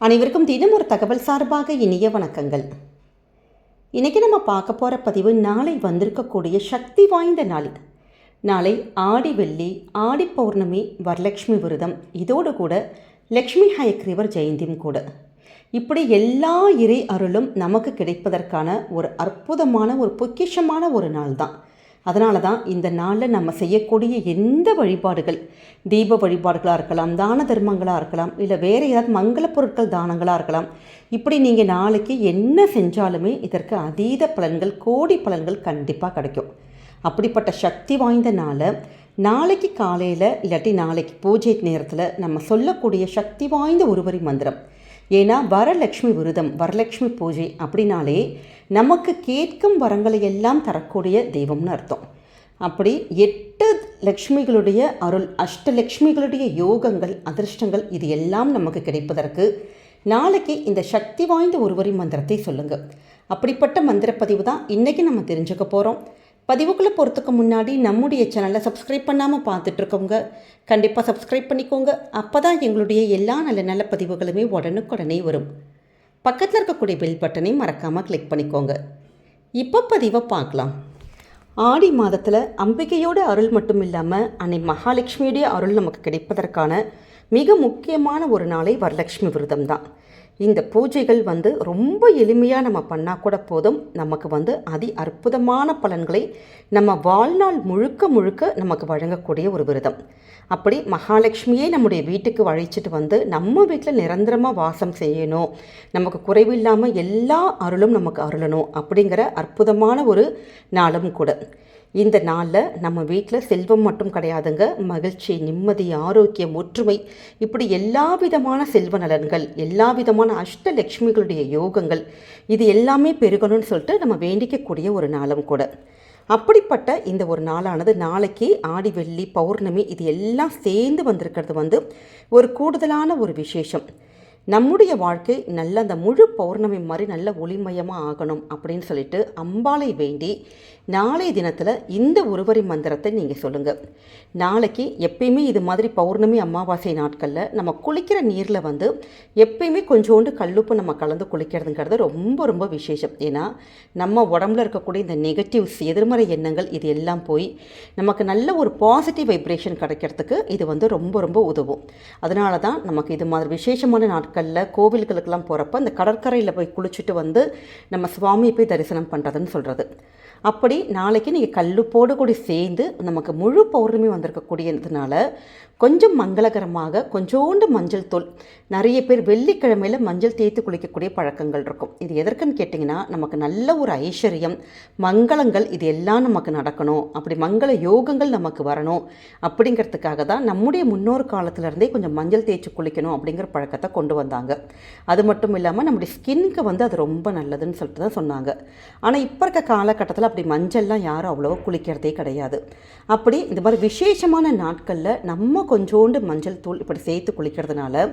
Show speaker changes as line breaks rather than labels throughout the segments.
அனைவருக்கும் தினம் ஒரு தகவல் சார்பாக இனிய வணக்கங்கள். இன்றைக்கி நம்ம பார்க்க போகிற பதிவு நாளை வந்திருக்கக்கூடிய சக்தி வாய்ந்த நாள். நாளை ஆடி வெள்ளி ஆடி பௌர்ணமி வரலட்சுமி விரதம். இதோடு கூட லக்ஷ்மி ஹயக்ரீவர் ஜெயந்தியும் கூட. இப்படி எல்லா இறை அருளும் நமக்கு கிடைப்பதற்கான ஒரு அற்புதமான ஒரு பொக்கிஷமான ஒரு நாள் தான் அதனால தான் இந்த நாளில் நம்ம செய்யக்கூடிய எந்த வழிபாடுகள் தீப வழிபாடுகளாக இருக்கலாம் தான தர்மங்களாக இருக்கலாம் இல்லை வேறு ஏதாவது மங்கள பொருட்கள் தானங்களாக இருக்கலாம் இப்படி நீங்கள் நாளைக்கு என்ன செஞ்சாலுமே இதற்கு அதீத பலன்கள் கோடி பலன்கள் கண்டிப்பாக கிடைக்கும். அப்படிப்பட்ட சக்தி வாய்ந்த நாளை நாளைக்கு காலையில் இல்லாட்டி நாளைக்கு பூஜை நேரத்தில் நம்ம சொல்லக்கூடிய சக்தி வாய்ந்த ஒருவரி மந்திரம். ஏன்னா வரலட்சுமி விரதம் வரலட்சுமி பூஜை அப்படின்னாலே நமக்கு கேட்கும் வரங்களை எல்லாம் தரக்கூடிய தெய்வம்னு அர்த்தம். அப்படி எட்டு லக்ஷ்மிகளுடைய அருள் அஷ்டலக்ஷ்மிகளுடைய யோகங்கள் அதிர்ஷ்டங்கள் இது எல்லாம் நமக்கு கிடைப்பதற்கு நாளைக்கு இந்த சக்தி வாய்ந்த ஒருவரி மந்திரத்தை சொல்லுங்கள் அப்படிப்பட்ட மந்திர பதிவு தான் இன்றைக்கி நம்ம தெரிஞ்சுக்க போகிறோம் பதிவுக்குள்ளே போகிறதுக்கு முன்னாடி நம்முடைய சேனலை சப்ஸ்கிரைப் பண்ணாமல் பார்த்துட்ருக்கோங்க. கண்டிப்பாக சப்ஸ்கிரைப் பண்ணிக்கோங்க. அப்போ தான் எங்களுடைய எல்லா நல்ல நல்ல பதிவுகளுமே உடனுக்குடனே வரும். பக்கத்தில் இருக்கக்கூடிய பெல் பட்டனை மறக்காமல் கிளிக் பண்ணிக்கோங்க. இப்போ பதிவை பார்க்கலாம். ஆடி மாதத்தில் அம்பிகையோட அருள் மட்டும் இல்லாமல் அன்னை மகாலட்சுமியுடைய அருள் நமக்கு கிடைப்பதற்கான மிக முக்கியமான ஒரு நாளை வரலட்சுமி விரதம் தான் இந்த பூஜைகள் வந்து ரொம்ப எளிமையாக நம்ம பண்ணால் கூட போதும். நமக்கு வந்து அதி அற்புதமான பலன்களை நம்ம வாழ்நாள் முழுக்க முழுக்க நமக்கு வழங்கக்கூடிய ஒரு விரதம். அப்படி மகாலட்சுமியே நம்முடைய வீட்டுக்கு வழைச்சிட்டு வந்து நம்ம வீட்டில் நிரந்தரமாக வாசம் செய்யணும். நமக்கு குறைவில்லாமல் எல்லா அருளும் நமக்கு அருளணும் அப்படிங்கிற அற்புதமான ஒரு நாளும் கூட. இந்த நாளில் நம்ம வீட்டில் செல்வம் மட்டும் கிடையாதுங்க. மகிழ்ச்சி நிம்மதி ஆரோக்கியம் ஒற்றுமை. இப்படி எல்லா விதமான செல்வ நலன்கள் எல்லா விதமான அஷ்டலக்ஷ்மிகளுடைய யோகங்கள் இது எல்லாமே பெருகணும்னு சொல்லிட்டு நம்ம வேண்டிக்கக்கூடிய ஒரு நாளும் கூட. அப்படிப்பட்ட இந்த ஒரு நாளானது நாளைக்கு ஆடி வெள்ளி பௌர்ணமி இது எல்லாம் சேர்ந்து வந்திருக்கிறது வந்து ஒரு கூடுதலான ஒரு விசேஷம். நம்முடைய வாழ்க்கை நல்ல அந்த முழு பௌர்ணமி மாதிரி நல்ல ஒளிமயமாக ஆகணும் அப்படின்னு சொல்லிட்டு அம்பாளை வேண்டி நாளைய தினத்தில் இந்த ஒருவரி மந்திரத்தை நீங்கள் சொல்லுங்கள் நாளைக்கு எப்பயுமே இது மாதிரி பௌர்ணமி அமாவாசை நாட்களில் நம்ம குளிக்கிற நீரில் வந்து எப்பயுமே கொஞ்சோண்டு கல்லுப்பு நம்ம கலந்து குளிக்கிறதுங்கிறது ரொம்ப ரொம்ப விசேஷம். ஏன்னா நம்ம உடம்புல இருக்கக்கூடிய இந்த நெகட்டிவ்ஸ் எதிர்மறை எண்ணங்கள் இது எல்லாம் போய் நமக்கு நல்ல ஒரு பாசிட்டிவ் வைப்ரேஷன் கிடைக்கிறதுக்கு இது வந்து ரொம்ப ரொம்ப உதவும். அதனால தான் நமக்கு இது மாதிரி விசேஷமான நாட்களில் கோவில்களுக்கெல்லாம் போகிறப்ப அந்த கடற்கரையில் போய் குளிச்சுட்டு வந்து நம்ம சுவாமியை போய் தரிசனம் பண்ணுறதுன்னு சொல்கிறது அப்படி நாளைக்கு நீங்கள் கல்லுப்போடு கூட சேர்ந்து நமக்கு முழு பௌர்ணமி வந்திருக்கக்கூடியதுனால கொஞ்சம் மங்களகரமாக கொஞ்சோண்டு மஞ்சள் தூள். நிறைய பேர் வெள்ளிக்கிழமையில் மஞ்சள் தேய்த்து குளிக்கக்கூடிய பழக்கங்கள் இருக்கும். இது எதற்குன்னு கேட்டிங்கன்னா நமக்கு நல்ல ஒரு ஐஸ்வர்யம். மங்களங்கள் இது எல்லாம் நமக்கு நடக்கணும். அப்படி மங்கள யோகங்கள் நமக்கு வரணும். அப்படிங்கிறதுக்காக தான் நம்முடைய முன்னோர் காலத்திலேருந்தே கொஞ்சம் மஞ்சள் தேய்ச்சி குளிக்கணும் அப்படிங்கிற பழக்கத்தை கொண்டு வந்தாங்க. அது மட்டும் இல்லாமல் நம்முடைய ஸ்கின்னுக்கு வந்து அது ரொம்ப நல்லதுன்னு சொல்லிட்டு தான் சொன்னாங்க. ஆனால் இப்போ இருக்க காலகட்டத்தில் அப்படி மஞ்சள்லாம் யாரும் அவ்வளோவா குளிக்கிறதே கிடையாது. அப்படி இந்த மாதிரி விசேஷமான நாட்களில் நம்ம கொஞ்சோண்டு மஞ்சள் தூள் இப்படி சேர்த்து குளிக்கிறதுனால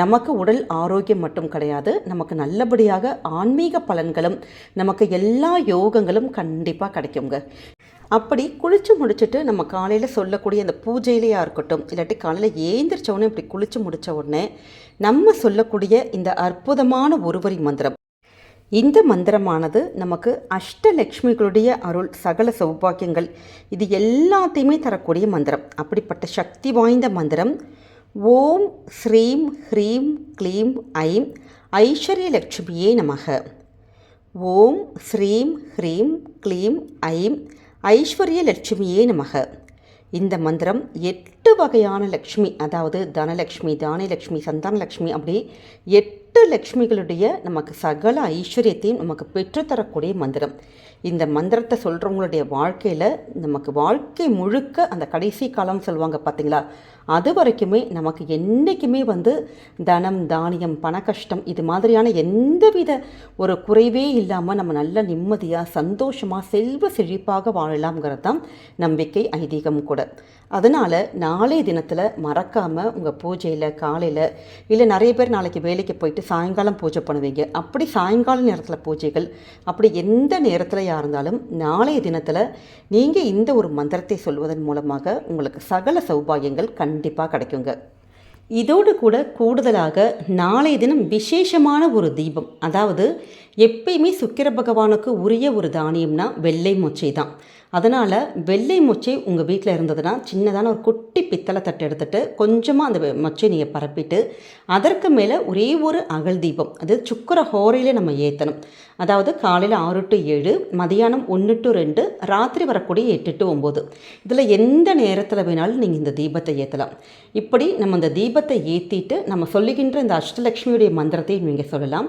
நமக்கு உடல் ஆரோக்கியம் மட்டும் கிடையாது. நமக்கு நல்லபடியாக ஆன்மீக பலன்களும் நமக்கு எல்லா யோகங்களும் கண்டிப்பாக கிடைக்குங்க. அப்படி குளித்து முடிச்சுட்டு நம்ம காலையில் சொல்லக்கூடிய அந்த பூஜையிலையாக இருக்கட்டும் இல்லாட்டி காலையில் ஏந்திரிச்ச உடனே இப்படி குளித்து முடித்த உடனே நம்ம சொல்லக்கூடிய இந்த அற்புதமான ஒருவரி மந்திரம். இந்த மந்திரமானது நமக்கு அஷ்டலக்ஷ்மிகளுடைய அருள் சகல சௌபாக்கியங்கள். இது எல்லாத்தையுமே தரக்கூடிய மந்திரம். அப்படிப்பட்ட சக்தி வாய்ந்த மந்திரம். ஓம் ஸ்ரீம் ஹ்ரீம் க்ளீம் ஐம் ஐஸ்வர்யலக்ஷ்மியே நமக. ஓம் ஸ்ரீம் ஹ்ரீம் க்ளீம் ஐம் ஐஸ்வர்யலட்சுமியே நமக. இந்த மந்திரம் எட்டு வகையான லக்ஷ்மி அதாவது தனலக்ஷ்மி தானலக்ஷ்மி சந்தானலக்ஷ்மி அப்படி எட்டு லக்ஷ்மிகளுடைய நமக்கு சகல ஐஸ்வர்யத்தையும் நமக்கு பெற்றுத்தரக்கூடிய மந்திரம். இந்த மந்திரத்தை சொல்கிறவங்களுடைய வாழ்க்கையில் நமக்கு வாழ்க்கை முழுக்க அந்த கடைசி காலம் சொல்லுவாங்க பார்த்தீங்களா அது வரைக்குமே நமக்கு என்றைக்குமே வந்து தனம் தானியம் பண கஷ்டம் இது மாதிரியான எந்தவித ஒரு குறைவே இல்லாமல் நம்ம நல்ல நிம்மதியாக சந்தோஷமாக செல்வ செழிப்பாக வாழலாம்ங்கிறது தான் நம்பிக்கை ஐதீகம் கூட. அதனால் நாளைய தினத்தில் மறக்காமல் உங்கள் பூஜையில் காலையில் இல்லை நிறைய பேர் நாளைக்கு வேலைக்கு போயிட்டு சாயங்காலம் பூஜை பண்ணுவீங்க. அப்படி சாயங்கால நேரத்தில் பூஜைகள் அப்படி எந்த நேரத்தில் இருந்தாலும் நாளைய தினத்தில் நீங்கள் இந்த ஒரு மந்திரத்தை சொல்வதன் மூலமாக உங்களுக்கு சகல சௌபாகியங்கள் கண்டிப்பாக கிடைக்குங்க. இதோடு கூட கூடுதலாக நாளைய தினம் விசேஷமான ஒரு தீபம் அதாவது எப்பயுமே சுக்கிர பகவானுக்கு உரிய ஒரு தானியம்னா வெள்ளை மொச்சை தான். அதனால் வெள்ளை மொச்சை உங்கள் வீட்டில் இருந்ததுன்னா சின்னதான ஒரு குட்டி பித்தளை தட்டு எடுத்துகிட்டு கொஞ்சமாக அந்த மொச்சை நீங்கள் பரப்பிட்டு அதற்கு மேலே ஒரே ஒரு அகல் தீபம் அது சுக்கர ஹோரையிலே நம்ம ஏற்றணும் அதாவது காலையில் ஆறு டு ஏழு மதியானம் ஒன்று டு ரெண்டு ராத்திரி வரக்கூடிய எட்டு டு ஒம்பது. இதில் எந்த நேரத்தில் வேணாலும் நீங்கள் இந்த தீபத்தை ஏற்றலாம் இப்படி நம்ம இந்த தீபத்தை ஏற்றிட்டு நம்ம சொல்லுகின்ற இந்த அஷ்டலக்ஷ்மியுடைய மந்திரத்தையும் நீங்கள் சொல்லலாம்.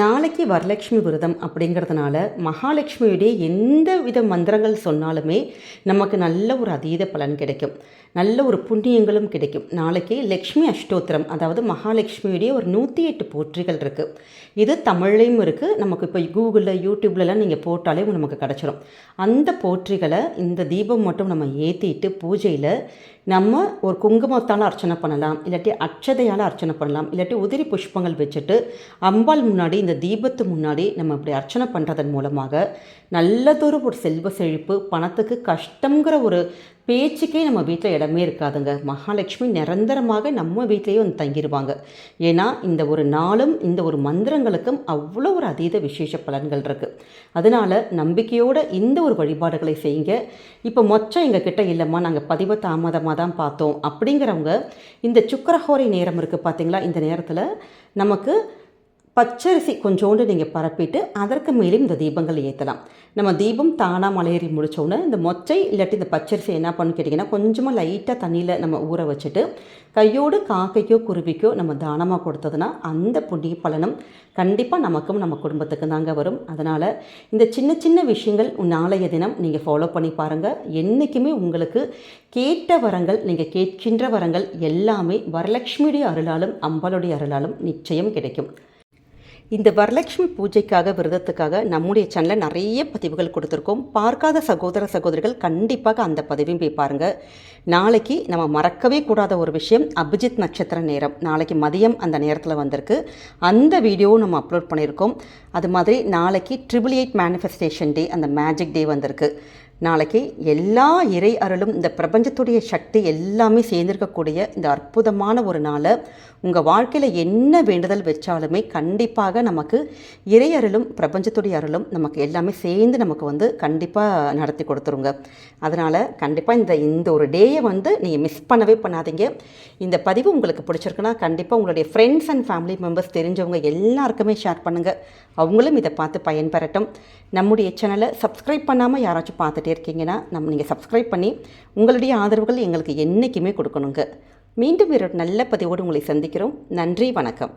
நாளைக்கு வரலட்சுமி விரதம் அப்படிங்கிறதுனால மகாலட்சுமியுடைய எந்த வித மந்திரங்கள் சொன்னாலுமே நமக்கு நல்ல ஒரு அதீத பலன் கிடைக்கும். நல்ல ஒரு புண்ணியங்களும் கிடைக்கும். நாளைக்கு லக்ஷ்மி அஷ்டோத்திரம் அதாவது மகாலட்சுமியுடைய ஒரு நூற்றி எட்டு போற்றிகள் இருக்குது இது தமிழ்லையும் இருக்குது நமக்கு இப்போ கூகுளில் யூடியூப்லலாம் நீங்கள் போட்டாலே நமக்கு கிடச்சிரும். அந்த போற்றிகளை இந்த தீபம் மட்டும் நம்ம ஏற்றிட்டு பூஜையில் நம்ம ஒரு குங்குமத்தால் அர்ச்சனை பண்ணலாம். இல்லாட்டி அட்சதையால் அர்ச்சனை பண்ணலாம். இல்லாட்டி உதிரி புஷ்பங்கள் வச்சுட்டு அம்பாள் முன்னாடி இந்த தீபத்து முன்னாடி நம்ம இப்படி அர்ச்சனை பண்ணுறதன் மூலமாக நல்லதொரு ஒரு செல்வ செழிப்பு பணத்துக்கு கஷ்டங்கிற ஒரு பேச்சுக்கே நம்ம வீட்டில் இடமே இருக்காதுங்க. மகாலட்சுமி நிரந்தரமாக நம்ம வீட்டிலேயே வந்து தங்கிடுவாங்க ஏன்னா இந்த ஒரு நாளும் இந்த ஒரு மந்திரங்களுக்கும் அவ்வளோ ஒரு அதீத விசேஷ பலன்கள் இருக்குது அதனால் நம்பிக்கையோடு இந்த ஒரு வழிபாடுகளை செய்யுங்க. இப்போ மொச்சம் எங்கள் கிட்டே இல்லைம்மா நாங்கள் பதிவை தாமதமாக தான் பார்த்தோம். அப்படிங்கிறவங்க இந்த சுக்கரஹோரை நேரம் இருக்குது பார்த்தீங்களா இந்த நேரத்தில் நமக்கு பச்சரிசி கொஞ்சோண்டு நீங்கள் பரப்பிட்டு அதற்கு மேலேயும் இந்த தீபங்கள் ஏற்றலாம் நம்ம தீபம் தானாக மலையேறி முடித்தோடனே இந்த மொச்சை இல்லாட்டி இந்த பச்சரிசி என்ன பண்ணு கேட்டிங்கன்னா கொஞ்சமாக லைட்டாக தண்ணியில் நம்ம ஊற வச்சுட்டு கையோடு காக்கைக்கோ குருவிக்கோ நம்ம தானமாக கொடுத்ததுன்னா அந்த புண்ணிய பலனும் கண்டிப்பாக நமக்கும் நம்ம குடும்பத்துக்கு தாங்க வரும். அதனால் இந்த சின்ன சின்ன விஷயங்கள் நாளைய தினம் நீங்கள் ஃபாலோ பண்ணி பாருங்கள் என்றைக்குமே உங்களுக்கு கேட்ட வரங்கள் நீங்கள் கேட்கின்ற வரங்கள் எல்லாமே வரலட்சுமியுடைய அருளாலும் அம்பாளுடைய அருளாலும் நிச்சயம் கிடைக்கும். இந்த வரலட்சுமி பூஜைக்காக விரதத்துக்காக நம்முடைய சேனலில் நிறைய பதிவுகள் கொடுத்துருக்கோம். பார்க்காத சகோதர சகோதரிகள் கண்டிப்பாக அந்த பதிவையும் போய் பாருங்கள் நாளைக்கு நம்ம மறக்கவே கூடாத ஒரு விஷயம் அபிஜித் நட்சத்திர நேரம். நாளைக்கு மதியம் அந்த நேரத்தில் வந்திருக்கு. அந்த வீடியோவும் நம்ம அப்லோட் பண்ணியிருக்கோம். அது மாதிரி நாளைக்கு ட்ரிபிள் எயிட் மேனிஃபெஸ்டேஷன் டே அந்த மேஜிக் டே வந்திருக்கு. நாளைக்கு எல்லா இறை அருளும் இந்த பிரபஞ்சத்துடைய சக்தி எல்லாமே சேர்ந்திருக்கக்கூடிய இந்த அற்புதமான ஒரு நாளை உங்கள் வாழ்க்கையில் என்ன வேண்டுதல் வச்சாலுமே கண்டிப்பாக நமக்கு இறை அருளும் பிரபஞ்சத்துடைய அருளும் நமக்கு எல்லாமே சேர்ந்து நமக்கு வந்து கண்டிப்பாக நடத்தி கொடுத்துருங்க. அதனால் கண்டிப்பாக இந்த இந்த ஒரு டேயை வந்து நீங்கள் மிஸ் பண்ணவே பண்ணாதீங்க. இந்த பதிவு உங்களுக்கு பிடிச்சிருக்குன்னா கண்டிப்பாக உங்களுடைய ஃப்ரெண்ட்ஸ் அண்ட் ஃபேமிலி மெம்பர்ஸ் தெரிஞ்சவங்க எல்லாருக்குமே ஷேர் பண்ணுங்கள் அவங்களும் இதை பார்த்து பயன்பெறட்டும். நம்முடைய சேனலை சப்ஸ்கிரைப் பண்ணாமல் யாராச்சும் பார்த்துட்டு இருக்கீங்கன்னா நம்ம நீங்கள் சப்ஸ்கிரைப் பண்ணி உங்களுடைய ஆதரவுகள் எங்களுக்கு என்றைக்குமே கொடுக்கணுங்க. மீண்டும் ஒரு நல்ல பதிவோடு உங்களை சந்திக்கிறோம். நன்றி வணக்கம்.